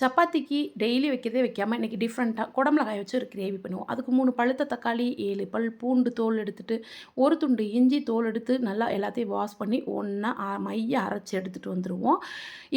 சப்பாத்திக்கு டெய்லி வைக்கிறதே வைக்காமல் இன்றைக்கி டிஃப்ரெண்ட்டாக குடமிளகாய் வச்சு ஒரு கிரேவி பண்ணுவோம். அதுக்கு மூணு பழுத்த தக்காளி ஏழு பல் பூண்டு தோல் எடுத்துகிட்டு ஒரு துண்டு இஞ்சி தோல் எடுத்து நல்லா எல்லாத்தையும் வாஷ் பண்ணி ஒன்றா மைய அரைச்சி எடுத்துகிட்டு வந்துடுவோம்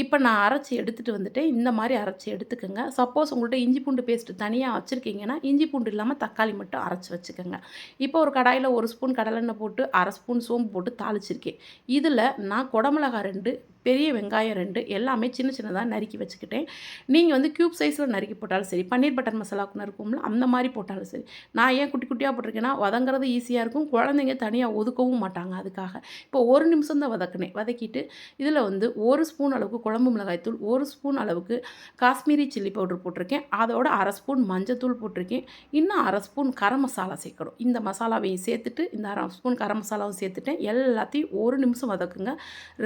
இப்போ நான் அரைச்சி எடுத்துகிட்டு வந்துட்டு இந்த மாதிரி அரைச்சி எடுத்துக்கோங்க. சப்போஸ் உங்கள்கிட்ட இஞ்சி பூண்டு பேஸ்ட்டு தனியாக வச்சுருக்கீங்கன்னா இஞ்சி பூண்டு இல்லாமல் தக்காளி மட்டும் அரைச்சி வச்சுக்கோங்க. இப்போ ஒரு கடாயில் ஒரு ஸ்பூன் கடலெண்ணெய் போட்டு அரை ஸ்பூன் சோம்பு போட்டு தாளிச்சிருக்கேன். இதில் நான் குடமிளகாய் ரெண்டு பெரிய வெங்காயம் ரெண்டு எல்லாமே சின்ன சின்னதாக நறுக்கி வச்சுக்கிட்டேன். நீங்கள் வந்து க்யூப் சைஸில் நறுக்கி போட்டாலும் சரி பன்னீர் பட்டர் மசாலாவுக்கு நறுக்கும்ல அந்த மாதிரி போட்டாலும் சரி நான் ஏன் குட்டி குட்டியாக போட்டிருக்கேன்னா வதங்குறது ஈஸியாக இருக்கும் குழந்தைங்க தனியாக ஒதுக்கவும் மாட்டாங்க அதுக்காக. இப்போ ஒரு நிமிஷம் தான் வதக்கினேன் வதக்கிட்டு இதில் வந்து ஒரு ஸ்பூன் அளவுக்கு குழம்பு மிளகாய்த்தூள் ஒரு ஸ்பூன் அளவுக்கு காஷ்மீரி சில்லி பவுடர் போட்டிருக்கேன் அதோட அரை ஸ்பூன் மஞ்சத்தூள் போட்டிருக்கேன் இன்னும் அரை ஸ்பூன் கரம் மசாலா சேர்க்கணும். இந்த மசாலாவையும் சேர்த்துட்டு இந்த அரை ஸ்பூன் கரம் மசாலாவும் சேர்த்துட்டேன் எல்லாத்தையும் ஒரு நிமிஷம் வதக்குங்க.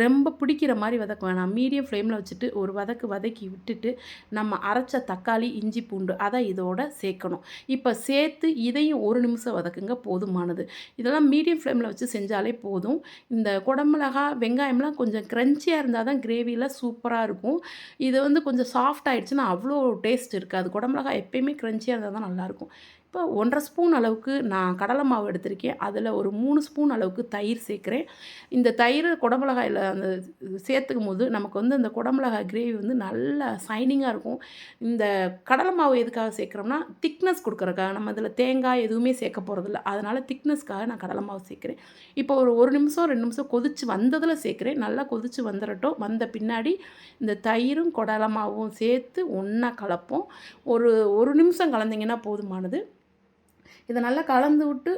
ரொம்ப பிடிக்கிற மாதிரி வதக்க வேணாம். மீடியம் ஃப்ளேமில் வச்சுட்டு ஒரு வதக்கு வதக்கி விட்டுட்டு நம்ம அரைச்ச தக்காளி இஞ்சி பூண்டு அதை இதோட சேர்க்கணும். இப்போ சேர்த்து இதையும் ஒரு நிமிஷம் வதக்குங்க போதுமானது. இதெல்லாம் மீடியம் ஃப்ளேமில் வச்சு செஞ்சாலே போதும். இந்த குடமிளகா வெங்காயம்லாம் கொஞ்சம் க்ரன்ச்சியாக இருந்தால் தான் கிரேவியில் சூப்பராக இருக்கும். இது வந்து கொஞ்சம் சாஃப்ட் ஆகிடுச்சுன்னா அவ்வளோ டேஸ்ட் இருக்காது. குடமிளகா எப்பயுமே க்ரன்ச்சியாக இருந்தால் தான் நல்லாயிருக்கும் இப்போ ஒன்றரை ஸ்பூன் அளவுக்கு நான் கடலை மாவு எடுத்திருக்கேன். அதில் ஒரு மூணு ஸ்பூன் அளவுக்கு தயிர் சேர்க்குறேன். இந்த தயிர் குடமிளகாயில் அந்த சேர்த்துக்கும் போது நமக்கு வந்து அந்த குடமிளகாய் கிரேவி வந்து நல்லா சைனிங்காக இருக்கும். இந்த கடலை மாவு எதுக்காக சேர்க்குறோம்னா திக்னஸ் கொடுக்குறக்காக நம்ம அதில் தேங்காய் எதுவுமே சேர்க்க போகிறதில்ல அதனால் திக்னஸ்க்காக நான் கடலை மாவு சேர்க்குறேன். இப்போ ஒரு ஒரு நிமிஷம் ரெண்டு நிமிஷம் கொதித்து வந்ததில் சேர்க்குறேன். நல்லா கொதித்து வந்துடட்டும் வந்த பின்னாடி இந்த தயிரும் குடலை மாவும் சேர்த்து ஒன்றா கலப்போம். ஒரு ஒரு நிமிஷம் கலந்திங்கன்னா போதுமானது. இதை நல்லா கலந்து விட்டு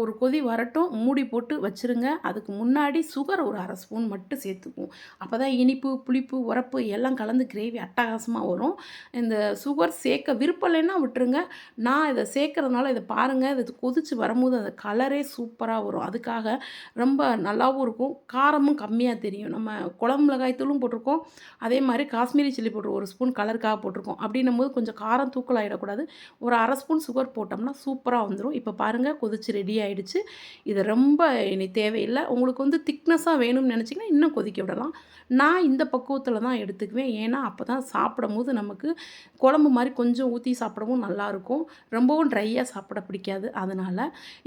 ஒரு கொதி வரட்டும் மூடி போட்டு வச்சுருங்க. அதுக்கு முன்னாடி சுகர் ஒரு அரை ஸ்பூன் மட்டும் சேர்த்துக்குவோம். அப்போ தான் இனிப்பு புளிப்பு உரப்பு எல்லாம் கலந்து கிரேவி அட்டகாசமாக வரும். இந்த சுகர் சேர்க்க விருப்பம் இல்லைன்னா விட்டுருங்க. நான் இதை சேர்க்குறதுனால இதை பாருங்கள் இது கொதித்து வரும்போது அந்த கலரே சூப்பராக வரும். அதுக்காக ரொம்ப நல்லாவும் இருக்கும். காரமும் கம்மியாக தெரியும். நம்ம குழம்பு மிளகாய்த்தூளும் போட்டிருக்கோம். அதே மாதிரி காஷ்மீரி சில்லி போட்டு ஒரு ஸ்பூன் கலருக்காக போட்டிருக்கோம். அப்படின்னும் போது கொஞ்சம் காரம் தூக்கலாகிடக்கூடாது ஒரு அரை ஸ்பூன் சுகர் போட்டோம்னா சூப்பராக வந்துடும் இப்போ பாருங்கள் கொதிச்சு ரெடியாக ஆகிடுச்சு இது ரொம்ப இனி தேவையில்லை. உங்களுக்கு வந்து திக்னஸாக வேணும்னு நினச்சிங்கன்னா இன்னும் கொதிக்க விடலாம். நான் இந்த பக்குவத்தில் தான் எடுத்துக்குவேன். ஏன்னா அப்போ தான் சாப்பிடும் போது நமக்கு குழம்பு மாதிரி கொஞ்சம் ஊற்றி சாப்பிடவும் நல்லாயிருக்கும். ரொம்பவும் ட்ரையாக சாப்பிட பிடிக்காது. அதனால்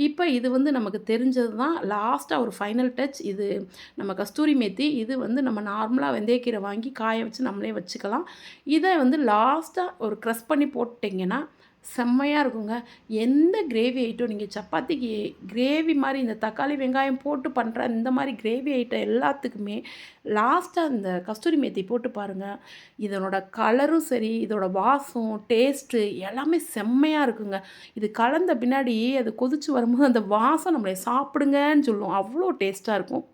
இப்போ இது வந்து நமக்கு தெரிஞ்சது தான் லாஸ்ட்டாக ஒரு ஃபைனல் டச் இது நம்ம கஸ்தூரி மேத்தி. இது வந்து நம்ம நார்மலாக வெந்தயக்கீரை வாங்கி காய வச்சு நம்மளே வச்சுக்கலாம். இதை வந்து லாஸ்ட்டாக ஒரு க்ரஷ் பண்ணி போட்டிங்கன்னா செம்மையாக இருக்குங்க. எந்த கிரேவி ஐட்டம் நீங்கள் சப்பாத்திக்கு கிரேவி மாதிரி இந்த தக்காளி வெங்காயம் போட்டு பண்ணுற இந்த மாதிரி கிரேவி ஐட்டம் எல்லாத்துக்குமே லாஸ்ட்டாக இந்த கஸ்தூரி மேத்தி போட்டு பாருங்கள் இதனோட கலரும் சரி இதோட வாசம் டேஸ்ட்டு எல்லாமே செம்மையாக இருக்குங்க. இது கலந்த பின்னாடி அது கொதித்து வரும்போது அந்த வாசம் நம்மளை சாப்பிடுங்கன்னு சொல்லுவோம் அவ்வளோ டேஸ்ட்டாக இருக்கும்.